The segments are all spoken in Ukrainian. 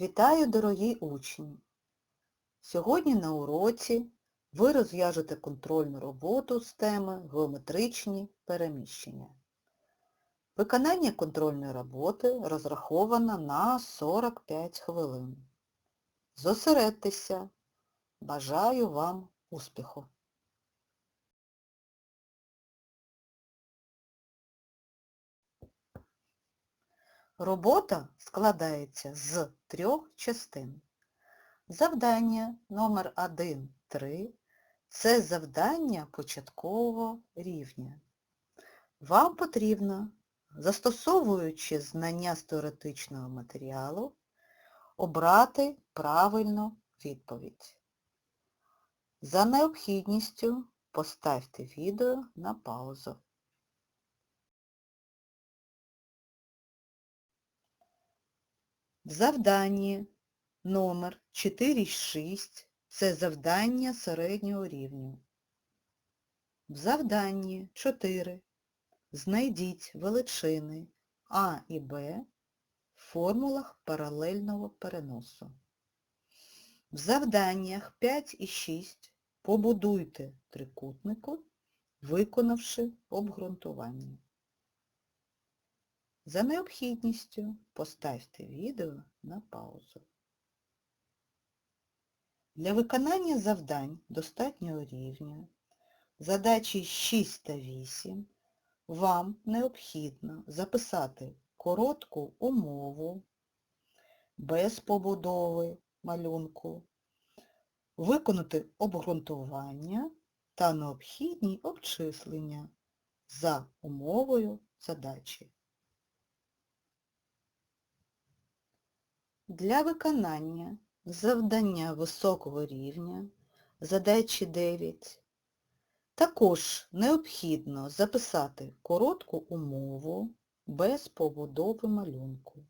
Вітаю, дорогі учні! Сьогодні на уроці ви розв'яжете контрольну роботу з теми геометричні переміщення. Виконання контрольної роботи розраховано на 45 хвилин. Зосередьтеся. Бажаю вам успіху! Робота складається з трьох частин. Завдання номер 1-3 це завдання початкового рівня. Вам потрібно, застосовуючи знання з теоретичного матеріалу, обрати правильну відповідь. За необхідністю поставте відео на паузу. В завданні номер 4.6 це завдання середнього рівня. В завданні 4 знайдіть величини А і Б в формулах паралельного переносу. В завданнях 5 і 6 побудуйте трикутнику, виконавши обґрунтування. За необхідністю поставте відео на паузу. Для виконання завдань достатнього рівня, задачі 6 та 8, вам необхідно записати коротку умову без побудови малюнку, виконати обґрунтування та необхідні обчислення за умовою задачі. Для виконання завдання високого рівня, задачі 9, також необхідно записати коротку умову без побудови малюнку.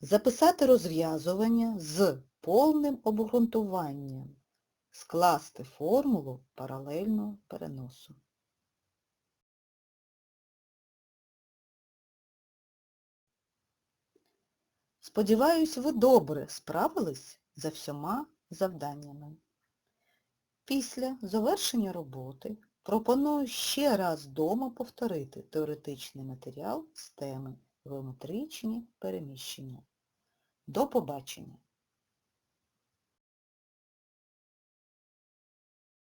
Записати розв'язування з повним обґрунтуванням, скласти формулу паралельного переносу. Сподіваюсь, ви добре справились за всіма завданнями. Після завершення роботи пропоную ще раз вдома повторити теоретичний матеріал з теми геометричні переміщення. До побачення!